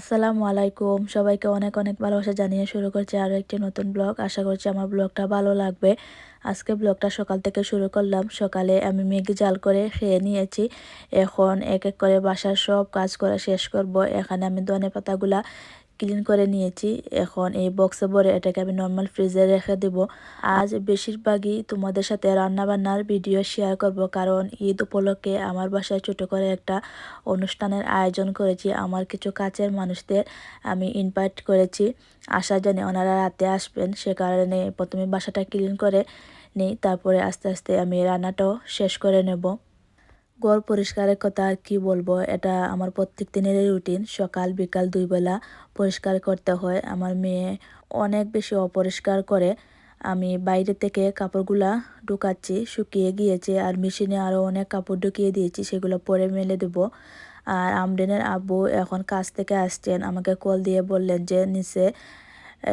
আসসালামু আলাইকুম। সবাইকে অনেক অনেক ভালোবাসা জানিয়ে শুরু করছি আরও একটি নতুন ব্লগ। আশা করছি আমার ব্লগটা ভালো লাগবে। আজকে ব্লগটা সকাল থেকে শুরু করলাম। সকালে আমি ম্যাগি জাল করে খেয়ে নিয়েছি। এখন এক এক করে বাসার সব কাজ করা শেষ করব। এখানে আমি ধনে পাতাগুলা ক্লিন করে নিয়েছি। এখন এই বক্সে ভরে এটাকে আমি নর্মাল ফ্রিজে রেখে দেব। আজ বেশিরভাগই তোমাদের সাথে রান্নাবান্নার ভিডিও শেয়ার করব। কারণ ঈদ উপলক্ষে আমার বাসায় ছোটো করে একটা অনুষ্ঠানের আয়োজন করেছি। আমার কিছু কাছের মানুষদের আমি ইনভাইট করেছি। আশা জানি ওনারা রাতে আসবেন। সে কারণে প্রথমে বাসাটা ক্লিন করে নিই। তারপরে আস্তে আস্তে আমি রান্নাটাও শেষ করে নেব। ঘর পরিষ্কারের কথা আর কি বলব? এটা আমার প্রত্যেক দিনের রুটিন সকাল, বিকাল দুই বেলা পরিষ্কার করতে হয়। আমার মেয়ে অনেক বেশি অপরিষ্কার করে। আমি বাইরে থেকে কাপড়গুলা ঢুকাচ্ছি, শুকিয়ে গিয়েছে আর মেশিনে আরও অনেক কাপড় ঢুকিয়ে দিয়েছি, সেগুলো পরে মেলে দেব। আর আমডেনের আব্বু এখন কাজ থেকে আসছেন। আমাকে কল দিয়ে বললেন যে নিচে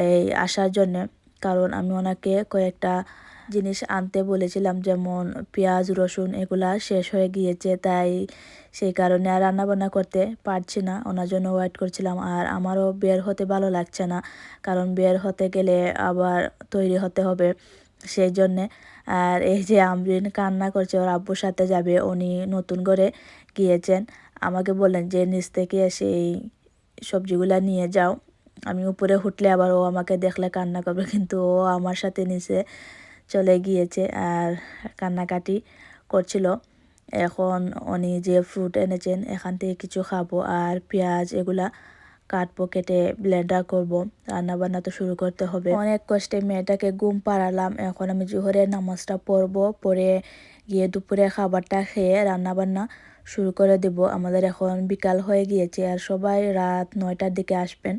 এই আসার জন্যে। কারণ আমি ওনাকে কয়েকটা জিনিস আনতে বলেছিলাম, যেমন পেঁয়াজ, রসুন, এগুলা শেষ হয়ে গিয়েছে, তাই সেই কারণে আর রান্নাবান্না করতে পারছি না। ওনার জন্য ওয়েট করছিলাম আর আমারও বের হতে ভালো লাগছে না, কারণ বের হতে গেলে আবার তৈরি হতে হবে সেই জন্যে। আর এই যে আমরিন কান্না করছে, ওর আব্বুর সাথে যাবে, উনি নতুন করে গিয়েছেন। আমাকে বললেন যে, নিচ থেকে এসে এই সবজিগুলা নিয়ে যাও। আমি উপরে উঠলে আবার ও আমাকে দেখলে কান্না করবে, কিন্তু ও আমার সাথে নিচে চলে গিয়েছে আর কান্নাকাটি করছিল। এখন উনি যে ফ্রুট এনেছেন, এখান থেকে কিছু খাব আর পেঁয়াজ এগুলা কাটবো, কেটে ব্লেন্ডার করব। রান্না বান্না তো শুরু করতে হবে। অনেক কষ্টে মেয়েটাকে ঘুম পাড়ালাম। এখন আমি জোহরের নামাজটা পড়ব পরে গিয়ে দুপুরে খাবারটা খেয়ে রান্না বান্না শুরু করে দেব। আমাদের এখন বিকাল হয়ে গিয়েছে আর সবাই রাত নয়টার দিকে আসবেন।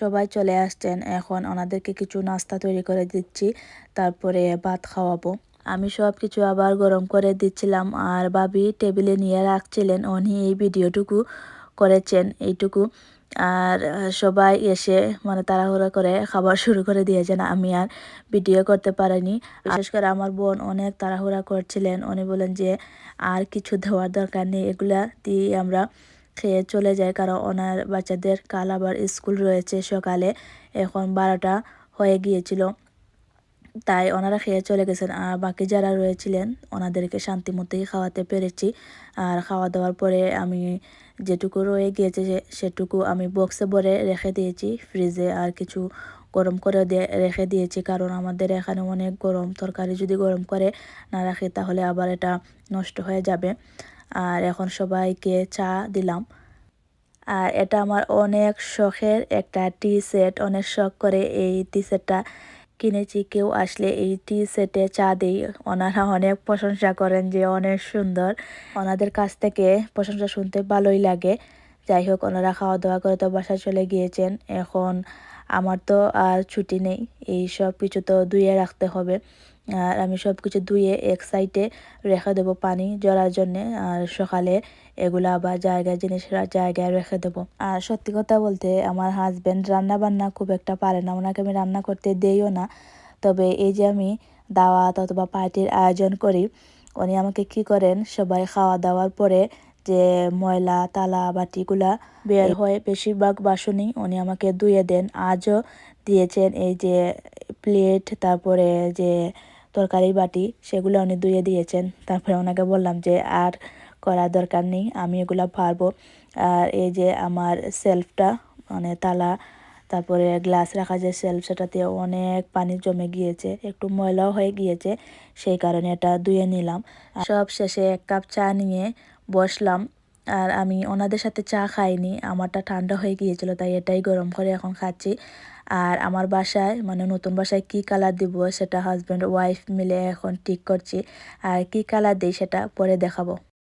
সবাই চলে আসছেন, এখন ওনাদেরকে কিছু নাস্তা তৈরি করে দিচ্ছি, তারপরে ভাত খাওয়াবো। আমি সব কিছু আবার গরম করে দিচ্ছিলাম আর বাবি টেবিলে নিয়ে রাখছিলেন, উনি এই ভিডিওটুকু করেছেন, এইটুকু। আর সবাই এসে মানে তাড়াহুড়া করে খাবার শুরু করে দিয়েছেন, আমি আর ভিডিও করতে পারিনি। বিশেষ করে আমার বোন অনেক তাড়াহুড়া করছিলেন, উনি বলেন যে আর কিছু দেওয়ার দরকার নেই, এগুলা দিয়ে আমরা খেয়ে চলে যায় কারণ ওনার বাচ্চাদের কাল আবার স্কুল রয়েছে সকালে। এখন বারোটা হয়ে গিয়েছিল। তাই ওনারা খেয়ে চলে গেছেন। আর বাকি যারা রয়েছিলেন, ওনাদেরকে শান্তি মতোই খাওয়াতে পেরেছি। আর খাওয়া দাওয়ার পরে আমি যেটুকু রয়ে গিয়েছে সেটুকু আমি বক্সে ভরে রেখে দিয়েছি। ফ্রিজে আর কিছু গরম করে রেখে দিয়েছি। কারণ আমাদের এখানে অনেক গরম। তরকারি যদি গরম করে না রাখি, তাহলে আবার এটা নষ্ট হয়ে যাবে। আর এখন সবাইকে চা দিলাম। আর এটা আমার অনেক শখের একটা টি সেট। অনেক শখ করে এই টি সেটটা কিনেছি। কেউ আসলে এই টি সেটে চা দিই। ওনারা অনেক প্রশংসা করেন যে অনেক সুন্দর। ওনাদের কাছ থেকে প্রশংসা শুনতে ভালোই লাগে। যাই হোক, ওনারা খাওয়া দাওয়া করে তো বাসায় চলে গিয়েছেন। এখন আমার তো আর ছুটি নেই। এই সব কিছু তো ধুয়ে রাখতে হবে। আর আমি সব কিছু ধুয়ে এক সাইডে রেখে দেবো পানি জড়ার জন্যে। আর সকালে এগুলো আবার জায়গায় জিনিসরা জায়গায় রেখে দেবো। আর সত্যি কথা বলতে আমার হাজব্যান্ড রান্না বান্না খুব একটা পারে না। ওনাকে আমি রান্না করতে দেইও না। তবে এই যে আমি দাওয়াত অথবা পার্টির আয়োজন করি উনি আমাকে কি করেন সবাই খাওয়া দাওয়ার পরে যে ময়লা তালা বাটিগুলা বের হয় বেশিরভাগ বাসনই উনি আমাকে ধুয়ে দেন। আজও দিয়েছেন এই যে প্লেট তারপরে যে তরকারি বাটি, সেগুলো উনি ধুয়ে দিয়েছেন। তারপরে ওনাকে বললাম যে, আর করার দরকার নেই, আমি এগুলো পারব আর এই যে আমার সেলফটা মানে তালা, তারপরে গ্লাস রাখা যে সেলফ, সেটাতে অনেক পানি জমে গিয়েছে, একটু ময়লাও হয়ে গিয়েছে, সেই কারণে এটা ধুয়ে নিলাম। সব শেষে এক কাপ চা নিয়ে বসলাম। আর আমি ওনাদের সাথে চা খাইনি, আমারটা ঠান্ডা হয়ে গিয়েছিল, তাই এটাই গরম করে এখন খাচ্ছি। আর আমার বাসায় মানে নতুন বাসায় কি কালার দিব সেটা হাজব্যান্ড ওয়াইফ মিলে এখন ঠিক করছি। আর কি কালার দিই সেটা পরে দেখাবো।